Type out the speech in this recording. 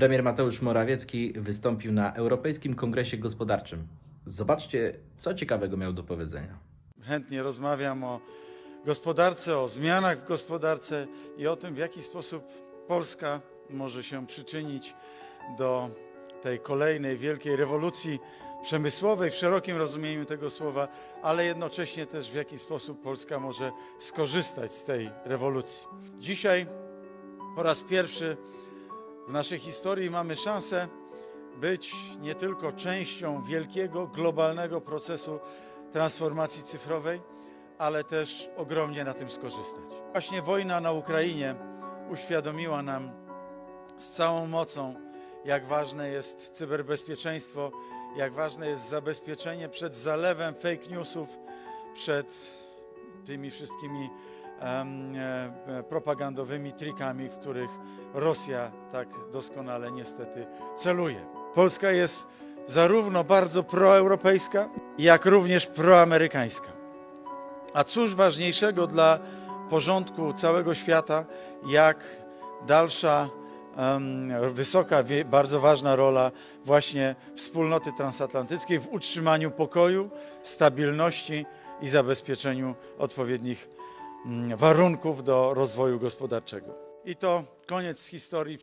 Premier Mateusz Morawiecki wystąpił na Europejskim Kongresie Gospodarczym. Zobaczcie, co ciekawego miał do powiedzenia. Chętnie rozmawiam o gospodarce, o zmianach w gospodarce i o tym, w jaki sposób Polska może się przyczynić do tej kolejnej wielkiej rewolucji przemysłowej w szerokim rozumieniu tego słowa, ale jednocześnie też w jaki sposób Polska może skorzystać z tej rewolucji. Dzisiaj po raz pierwszy w naszej historii mamy szansę być nie tylko częścią wielkiego globalnego procesu transformacji cyfrowej, ale też ogromnie na tym skorzystać. Właśnie wojna na Ukrainie uświadomiła nam z całą mocą, jak ważne jest cyberbezpieczeństwo, jak ważne jest zabezpieczenie przed zalewem fake newsów, przed tymi wszystkimi propagandowymi trikami, w których Rosja tak doskonale niestety celuje. Polska jest zarówno bardzo proeuropejska, jak również proamerykańska. A cóż ważniejszego dla porządku całego świata, jak dalsza wysoka, bardzo ważna rola właśnie wspólnoty transatlantyckiej w utrzymaniu pokoju, stabilności i zabezpieczeniu odpowiednich warunków do rozwoju gospodarczego. I to koniec historii.